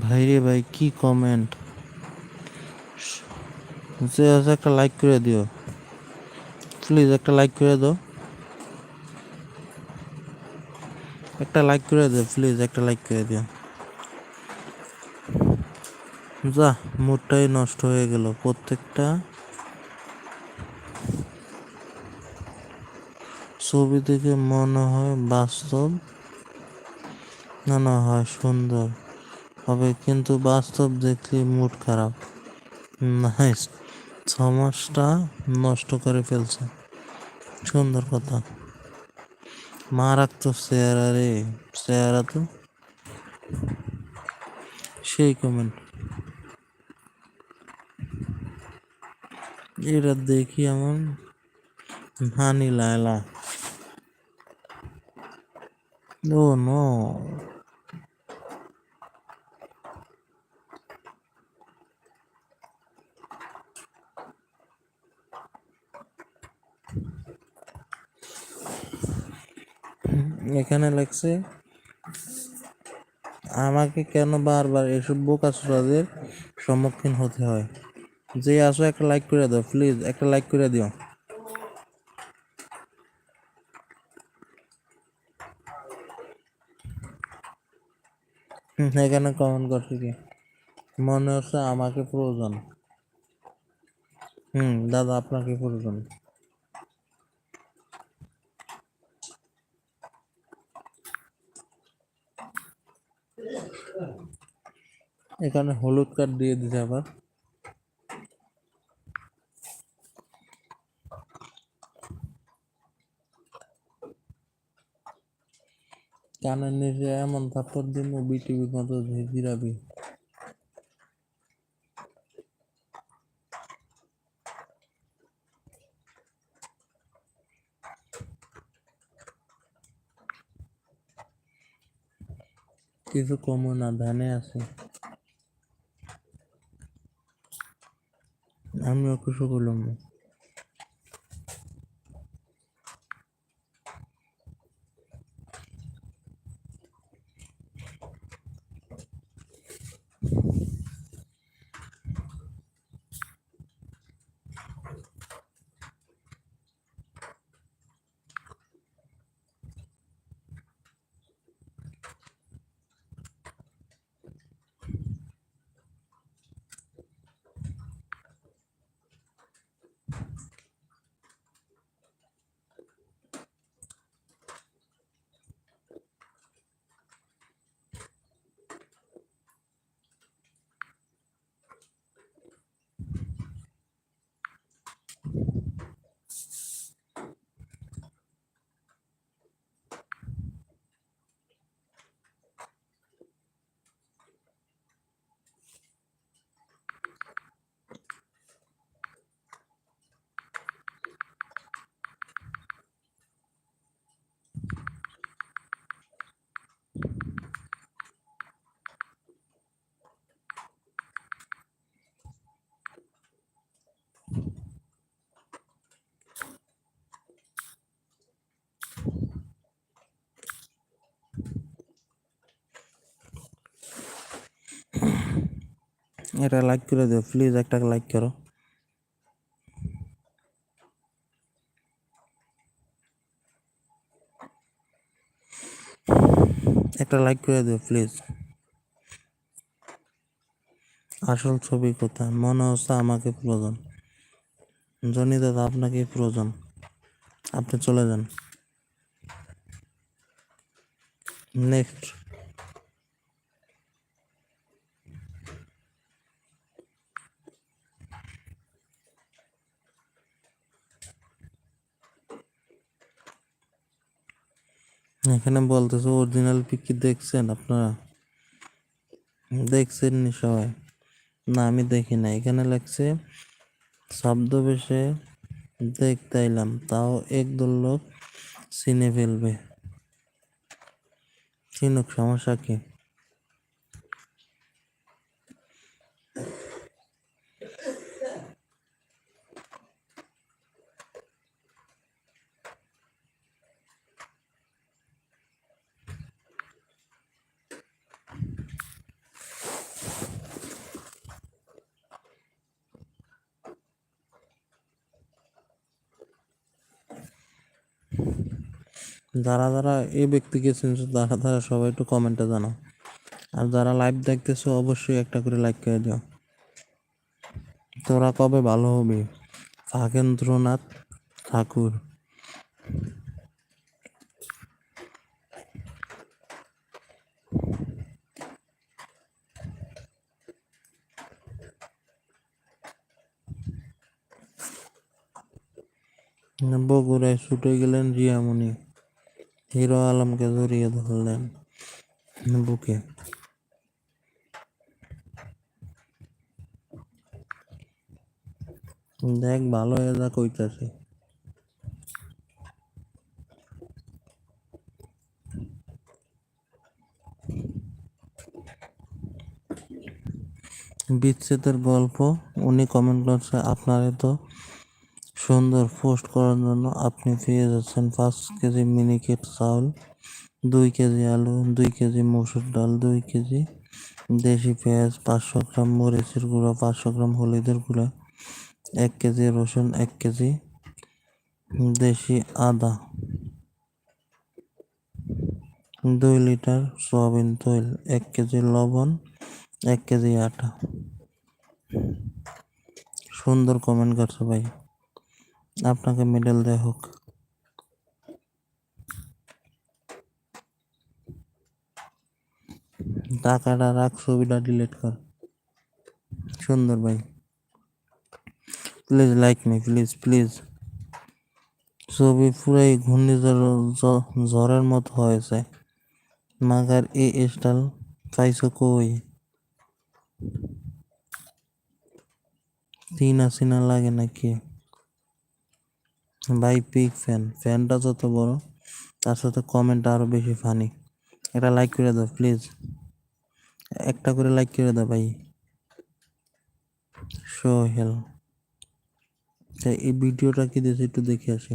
ভাইরে ভাই, কি কমেন্ট যে আছে একটা লাইক করে দিও। প্লিজ একটা লাইক করে দাও। একটা লাইক করে দিও প্লিজ একটা লাইক করে দিও। যা মুডটাই নষ্ট হয়ে গেল প্রত্যেকটা। ছবি দেখে মনে হয় বাস্তব, না না, হয় সুন্দর। হবে, কিন্তু বাস্তব দেখলে মুড খারাপ। নাইস। সমাজটা নষ্ট করে ফেলছে। সুন্দর কথা। মারাত্মক চেহারা রে। চেহারা তো সেই কমেন্ট এটা দেখি আমার হানি লায়লা। ও নো এখানে লাগছে আমাকে কেন বারবার এসব বোকাচোদাদের সম্মুখীন হতে হয়? যে আসো, একটা লাইক করে দাও প্লিজ একটা লাইক করে দিও। এখানে কমেন্ট করছে কি? মনে হচ্ছে আমাকে প্রয়োজন। হুম, দাদা, আপনাকে প্রয়োজন। এখানে হলুদ কার্ড দিয়ে দিতে আবার। কানের নিচে এমন থাপ্পড় দিন বিটিভির মতো ঝিরাবি কিছু কমো না ধ্যানে আছে। আমিও কিছু করলাম। এটা লাইক করে দিও প্লিজ একটা লাইক করো। একটা লাইক করে দিও প্লিজ আসল ছবি কোথায়? মনে হচ্ছে আমাকে প্রয়োজন। জনি দাদা, আপনাকে প্রয়োজন। আপনি চলে যান। নেক্সট এখানে বলতেছে অরিজিনাল পিক কি দেখছেন আপনারা? দেখছেন নি সবাই? না, আমি দেখি না এখানে লাগছে, শব্দবেশে দেখতে এলাম তাও একদল লোক চিনে ফেলবে। চিনুক, সমস্যা কি? যারা যারা এই ব্যক্তিকে চিনছো, তারা তারা সবাই একটু কমেন্টে জানাও। আর যারা লাইভ দেখতেছো, অবশ্যই একটা করে লাইক করে দিও। তোরা কবে ভালো হবি? থাকেন্দ্রনাথ ঠাকুর। বগুড়ায় ছুটে গেলেন রিয়ামণি। হিরো আলমকে জড়িয়ে ধরলেন বুকে। দেখ, ভালো হয়ে যা কইতাছে বিচ্ছেদের গল্প, উনি কমেন্ট করছে আপনার এত সুন্দর পোস্ট করার জন্য আপনি পেয়ে যাচ্ছেন পাঁচ কেজি মিনিকেট চাউল, দুই কেজি আলু, দুই কেজি মসুর ডাল, দুই কেজি দেশি পেঁয়াজ, পাঁচশো গ্রাম মরিচের গুঁড়া, পাঁচশো গ্রাম হলুদের গুঁড়া, এক কেজি রসুন, এক কেজি দেশি আদা, দুই লিটার সয়াবিন তৈল, এক কেজি লবণ, এক কেজি আটা। সুন্দর কমেন্ট করছে ভাই। আপনাকে মেডেল দেয়া হোক। টাকাটা রাখ, ছবিটা ডিলিট কর। সুন্দর ভাই। Please like me please please ছবি পুরাই ঘূর্ণিঝড় ঝড়ের মতো হয়েছে। মাগার এই স্টাইল পাইছো কই? চিনা চিনা লাগে নাকি? ভাই পিক ফ্যান ফ্যানটা যত বড়, তার সাথে কমেন্ট আরও বেশি ফানি এটা লাইক করে দাও প্লিজ একটা করে লাইক করে দাও ভাই। সোহেল। তাই এই ভিডিওটা কি দিয়েছে একটু দেখে আসি।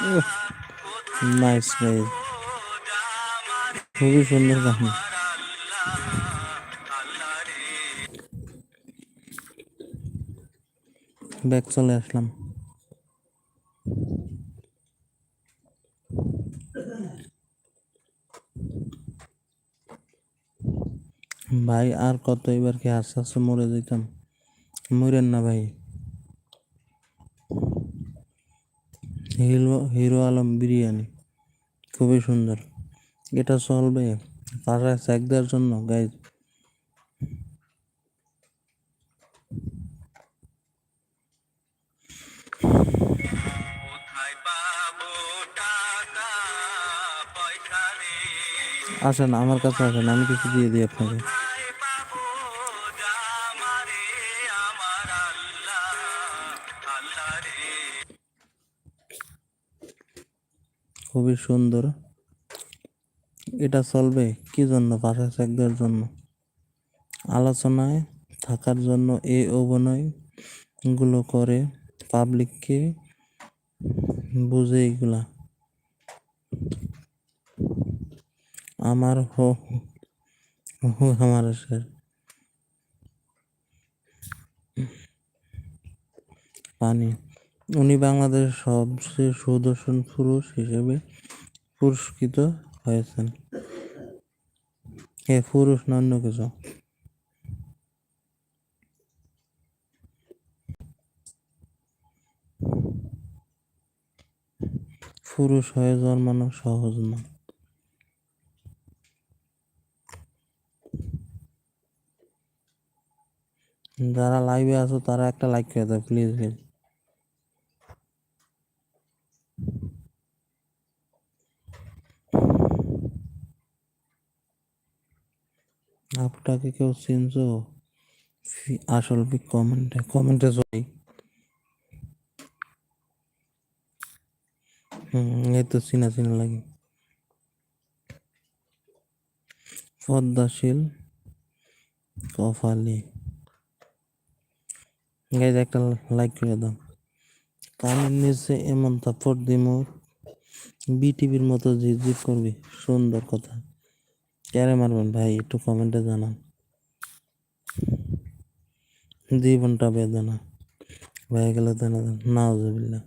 আল্লাহ কোথায় নাইস ভাই জামারে খুবই সুন্দর গান আমার আল্লাহ আল্লাহ রে ব্যাক চলে আসলাম ভাই আর কত এবার কি আস্তে আস্তে মরে যেতাম মরেন না ভাই হিরো হিরো আলম বিরিয়ানি। খুবই সুন্দর। এটা চলবে পাশায় দেওয়ার জন্য গাইজ আসেন, আমার কাছে আসেন, আমি কিছু দিয়ে দিই আপনাকে। খুবই সুন্দর। এটা চলবে কি জন্য? পাশা চেকদের জন্য। আলোচনায় থাকার জন্য এই অভিনয়গুলো করে পাবলিককে বুঝে এগুলা। আমার হো হো, আমার স্যার। পানি। উনি বাংলাদেশের সবচেয়ে সুদর্শন পুরুষ হিসেবে পুরস্কৃত হয়েছেন। এ পুরুষ না অন্য কিছু। পুরুষ হয়ে জন্মানো সহজ না। যারা লাইভে আছো, তারা একটা লাইক করে দাও প্লিজ প্লিজ আপনাকে কেউ চিনছো? আসল পিক কমেন্টে কমেন্টে সরি হুম, এই তো চিনা চিনা লাগে। পদ্মাশীল কফালি গাইজ একটা লাইক করে দাও। কানের নিচে এমন থাপ্পড় দিমু বিটিভির মতো ঝিকঝিক করবি, সুন্দর কথা। ক্যারে মারবেন ভাই? একটু কমেন্টে জানান। জীবনটা বেদনা। হয়ে গেলে দেনা দেন। নাউজুবিল্লাহ।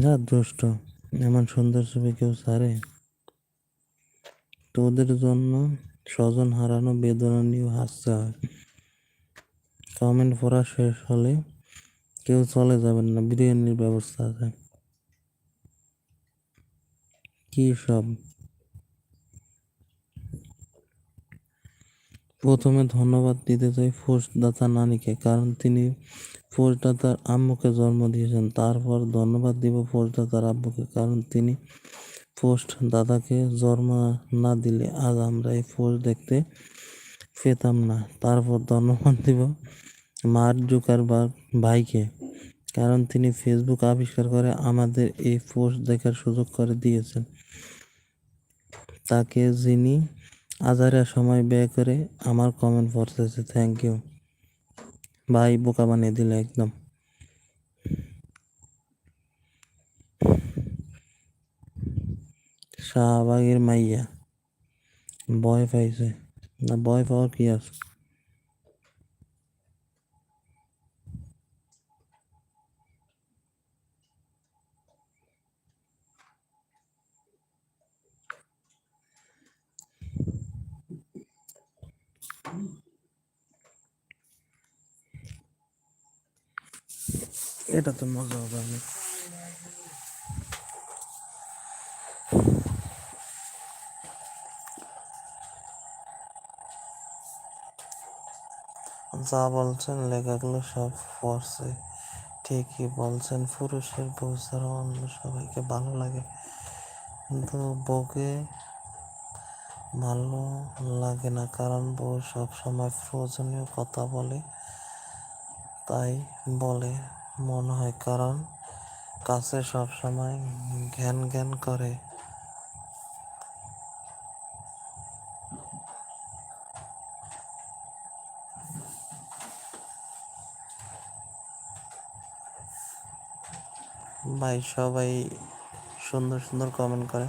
যা দুষ্ট, এমন সুন্দর ছবি কেউ সারে তোদের জন্য স্বজন হারানো বেদনা নিয়েও হাসতে হয়। কমেন্ট পড়া শেষ হলে কেউ চলে যাবেন না। বিরিয়ানির ব্যবস্থা আছে। কি সব? প্রথমে ধন্যবাদ দিতে চাই ফোর্সদাতা নানিকে, কারণ তিনি ফোর্সদাতার আম্মুকে জন্ম দিয়েছেন। তারপর ধন্যবাদ দিব ফোর্সদাতার আব্বুকে, কারণ তিনি পোস্ট দাদাকে জন্ম না দিলে আজ আমরা এই পোস্ট দেখতে পেতাম না। তারপর ধন্যবাদ দিব মার্ক জুকারবার্গ ভাইকে। কারণ তিনি ফেসবুক আবিষ্কার করে আমাদের এই পোস্ট দেখার সুযোগ করে দিয়েছেন। তাকে যিনি আজারের সময় ব্যয় করে আমার কমেন্ট পড়তেছে থ্যাংক ইউ ভাই, বোকা বানিয়ে দিলে একদম। শাহবাগের মাইয়া। ভয় পাইছে। না, ভয় পাওয়ার কি আছে? এটা তো মজা হবে আমি যা বলছেন লেখাগুলো সব পড়ছে। ঠিকই বলছেন, পুরুষের বউ ছাড়া অন্য সবাইকে ভালো লাগে। কিন্তু বউকে ভালো লাগে না, কারণ বউ সবসময় প্রয়োজনীয় কথা বলে, তাই বলে। মনে হয়, কারণ কাছে সব সময় জ্ঞান জ্ঞান করে। ভাই, সবাই সুন্দর সুন্দর কমেন্ট করে।